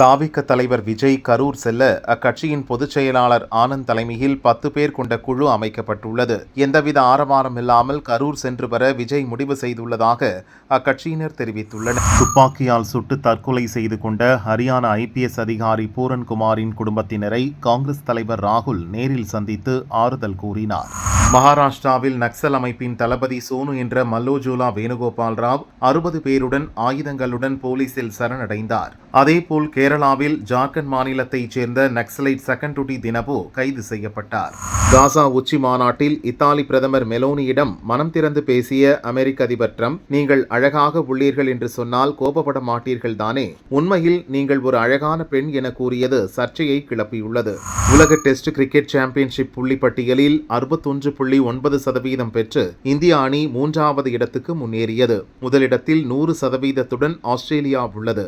தாவிக தலைவர் விஜய் கரூர் செல்ல அக்கட்சியின் பொதுச் செயலாளர் ஆனந்த் தலைமையில் பத்து பேர் கொண்ட குழு அமைக்கப்பட்டுள்ளது. எந்தவித ஆரவாரம் இல்லாமல் கரூர் சென்று வர விஜய் முடிவு செய்துள்ளதாக அக்கட்சியினர் தெரிவித்துள்ளனர். துப்பாக்கியால் சுட்டு தற்கொலை செய்து கொண்ட ஹரியானா ஐபிஎஸ் அதிகாரி பூரன்குமாரின் குடும்பத்தினரை காங்கிரஸ் தலைவர் ராகுல் நேரில் சந்தித்து ஆறுதல் கூறினார். மகாராஷ்டிராவில் நக்சல் அமைப்பின் தளபதி சோனு என்ற மல்லோஜோலா வேணுகோபால் ராவ் அறுபது பேருடன் ஆயுதங்களுடன் போலீசில் சரணடைந்தார். அதேபோல் கேரளாவில் ஜார்க்கண்ட் மாநிலத்தைச் சேர்ந்த நக்சலைட் செகண்டுடி தினபோ கைது செய்யப்பட்டார். காசா உச்சி மாநாட்டில் இத்தாலி பிரதமர் மெலோனியிடம் மனம் திறந்து பேசிய அமெரிக்க அதிபர் ட்ரம்ப் நீங்கள் அழகாக உள்ளீர்கள் என்று சொன்னால் கோபப்பட மாட்டீர்கள் தானே? உண்மையில் நீங்கள் ஒரு அழகான பெண் என கூறியது சர்ச்சையை கிளப்பியுள்ளது. உலக டெஸ்ட் கிரிக்கெட் சாம்பியன்ஷிப் புள்ளி பட்டியலில் அறுபத்தொன்று புள்ளி ஒன்பது சதவீதம் பெற்று இந்திய அணி மூன்றாவது இடத்துக்கு முன்னேறியது. முதலிடத்தில் நூறு சதவீதத்துடன் ஆஸ்திரேலியா உள்ளது.